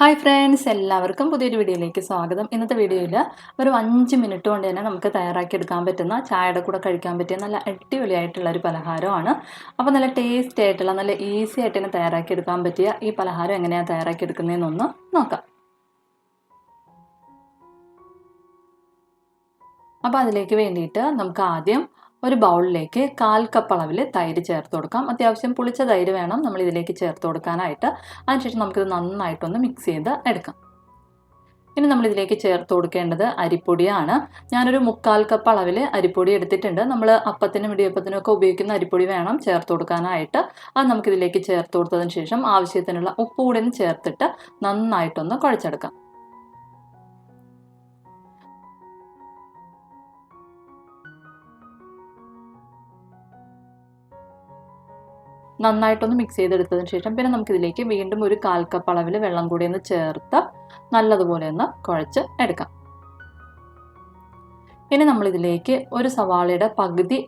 Hi friends എല്ലാവർക്കും പുതിയൊരു വീഡിയോയിലേക്ക് സ്വാഗതം. ഇന്നത്തെ വീഡിയോയിൽ ഒരു അഞ്ച് മിനിറ്റ് കൊണ്ട് തന്നെ നമുക്ക് തയ്യാറാക്കി എടുക്കാൻ പറ്റുന്ന ചായയുടെ കൂടെ കഴിക്കാൻ പറ്റിയ നല്ല അടിപൊളിയായിട്ടുള്ള ഒരു പലഹാരമാണ്. അപ്പോൾ നല്ല ടേസ്റ്റി ആയിട്ടുള്ള നല്ല ഈസി ആയിട്ട് തന്നെ തയ്യാറാക്കി എടുക്കാൻ പറ്റിയ ഈ പലഹാരം എങ്ങനെയാണ് തയ്യാറാക്കി എടുക്കുന്നതെന്നൊന്ന് നോക്കാം. അപ്പോൾ അതിലേക്ക് വേണ്ടിയിട്ട് നമുക്ക് ആദ്യം ഒരു ബൗളിലേക്ക് കാൽ കപ്പ് അളവിൽ തൈര് ചേർത്ത് കൊടുക്കാം. അത്യാവശ്യം പുളിച്ച തൈര് വേണം നമ്മൾ ഇതിലേക്ക് ചേർത്ത് കൊടുക്കാനായിട്ട്. അതിനുശേഷം നമുക്കിത് നന്നായിട്ടൊന്ന് മിക്സ് ചെയ്ത് എടുക്കാം. ഇനി നമ്മൾ ഇതിലേക്ക് ചേർത്ത് കൊടുക്കേണ്ടത് അരിപ്പൊടിയാണ്. ഞാനൊരു മുക്കാൽ കപ്പ് അളവിൽ അരിപ്പൊടി എടുത്തിട്ടുണ്ട്. നമ്മൾ അപ്പത്തിനും ഇടിയപ്പത്തിനും ഒക്കെ ഉപയോഗിക്കുന്ന അരിപ്പൊടി വേണം ചേർത്ത് കൊടുക്കാനായിട്ട്. അത് നമുക്കിതിലേക്ക് ചേർത്ത് കൊടുത്തതിന് ശേഷം ആവശ്യത്തിനുള്ള ഉപ്പ് കൂടി ചേർത്തിട്ട് നന്നായിട്ടൊന്ന് കുഴച്ചെടുക്കാം. നന്നായിട്ടൊന്ന് മിക്സ് ചെയ്തെടുത്തതിന് ശേഷം പിന്നെ നമുക്കിതിലേക്ക് വീണ്ടും ഒരു കാൽ കപ്പ് അളവിൽ വെള്ളം കൂടി ഒന്ന് ചേർത്ത് നല്ലതുപോലെ ഒന്ന് കുഴച്ച് എടുക്കാം. ഇനി നമ്മളിതിലേക്ക് ഒരു സവാളയുടെ പകുതി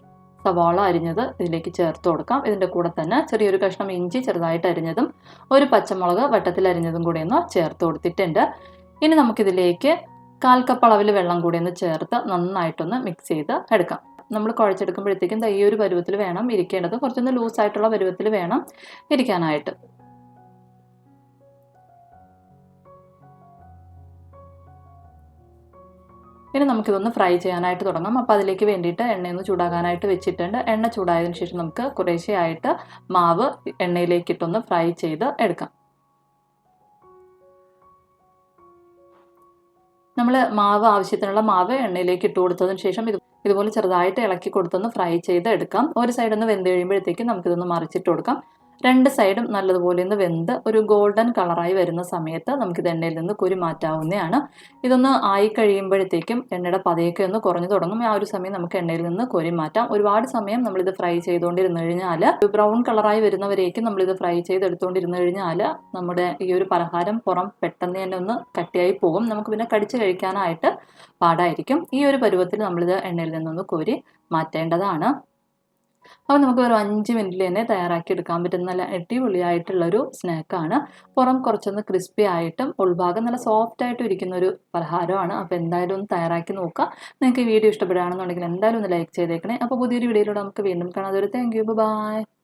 സവാള അരിഞ്ഞത് ഇതിലേക്ക് ചേർത്ത് കൊടുക്കാം. ഇതിന്റെ കൂടെ തന്നെ ചെറിയൊരു കഷ്ണം ഇഞ്ചി ചെറുതായിട്ട് അരിഞ്ഞതും ഒരു പച്ചമുളക് വട്ടത്തിൽ അരിഞ്ഞതും കൂടി ഒന്ന് ചേർത്ത് കൊടുത്തിട്ടുണ്ട്. ഇനി നമുക്കിതിലേക്ക് കാൽ കപ്പ് അളവിൽ വെള്ളം കൂടി ഒന്ന് ചേർത്ത് നന്നായിട്ടൊന്ന് മിക്സ് ചെയ്ത് എടുക്കാം. നമ്മൾ കുഴച്ചെടുക്കുമ്പോഴത്തേക്കും ഈ ഒരു പരുവത്തിൽ വേണം ഇരിക്കേണ്ടത്. കുറച്ചൊന്ന് ലൂസായിട്ടുള്ള പരുവത്തിൽ വേണം ഇരിക്കാനായിട്ട്. ഇനി നമുക്കിതൊന്ന് ഫ്രൈ ചെയ്യാനായിട്ട് തുടങ്ങാം. അപ്പോൾ അതിലേക്ക് വേണ്ടിയിട്ട് എണ്ണയൊന്ന് ചൂടാകാനായിട്ട് വെച്ചിട്ടുണ്ട്. എണ്ണ ചൂടായതിനു ശേഷം നമുക്ക് കുറേശ്ശെയായിട്ട് മാവ് എണ്ണയിലേക്കിട്ടൊന്ന് ഫ്രൈ ചെയ്ത് എടുക്കാം. നമ്മൾ മാവ് ആവശ്യത്തിനുള്ള മാവ് എണ്ണയിലേക്ക് ഇട്ട് കൊടുത്തതിന് ശേഷം ഇത് ഇതുപോലെ ചെറുതായിട്ട് ഇളക്കി കൊടുത്തൊന്ന് ഫ്രൈ ചെയ്ത് എടുക്കാം ഒരു സൈഡ് ഒന്ന് വെന്ത് കഴിയുമ്പോഴത്തേക്കും നമുക്കിതൊന്ന് മറിച്ചിട്ട് കൊടുക്കാം. രണ്ട് സൈഡും നല്ലതുപോലെ ഒന്ന് വെന്ത് ഒരു ഗോൾഡൻ കളറായി വരുന്ന സമയത്ത് നമുക്കിത് എണ്ണയിൽ നിന്ന് കുരു മാറ്റാവുന്നതാണ്. ഇതൊന്ന് ആയി കഴിയുമ്പോഴത്തേക്കും എണ്ണയുടെ പതയൊക്കെ ഒന്ന് കുറഞ്ഞു തുടങ്ങും. ആ ഒരു സമയം നമുക്ക് എണ്ണയിൽ നിന്ന് കുരു മാറ്റാം. ഒരുപാട് സമയം നമ്മളിത് ഫ്രൈ ചെയ്തുകൊണ്ടിരുന്നു കഴിഞ്ഞാൽ ബ്രൗൺ കളറായി വരുന്നവരേക്കും നമ്മളിത് ഫ്രൈ ചെയ്തെടുത്തുകൊണ്ടിരുന്നു കഴിഞ്ഞാൽ നമ്മുടെ ഈ ഒരു പലഹാരം പുറം പെട്ടെന്ന് തന്നെ ഒന്ന് കട്ടിയായി പോകും. നമുക്ക് പിന്നെ കടിച്ച് കഴിക്കാനായിട്ട് പാടായിരിക്കും. ഈ ഒരു പരുവത്തിൽ നമ്മളിത് എണ്ണയിൽ നിന്നൊന്ന് കോരി മാറ്റേണ്ടതാണ്. അപ്പോൾ നമുക്ക് ഒരു അഞ്ച് മിനിറ്റിൽ തന്നെ തയ്യാറാക്കി എടുക്കാൻ പറ്റുന്ന നല്ല അടിപൊളിയായിട്ടുള്ളൊരു സ്നാക്കാണ് പുറം കുറച്ചൊന്ന് ക്രിസ്പി ആയിട്ടും ഉൾഭാഗം നല്ല സോഫ്റ്റ് ആയിട്ടും ഇരിക്കുന്ന ഒരു പലഹാരമാണ്. അപ്പോൾ എന്തായാലും ഒന്ന് തയ്യാറാക്കി നോക്കുക. നിങ്ങൾക്ക് ഈ വീഡിയോ ഇഷ്ടപ്പെടുകയാണെന്നുണ്ടെങ്കിൽ എന്തായാലും ഒന്ന് ലൈക്ക് ചെയ്തേക്കണേ. അപ്പോൾ പുതിയൊരു വീഡിയോയിലൂടെ നമുക്ക് വീണ്ടും കാണാം. അതൊരു താങ്ക് യു ബൈ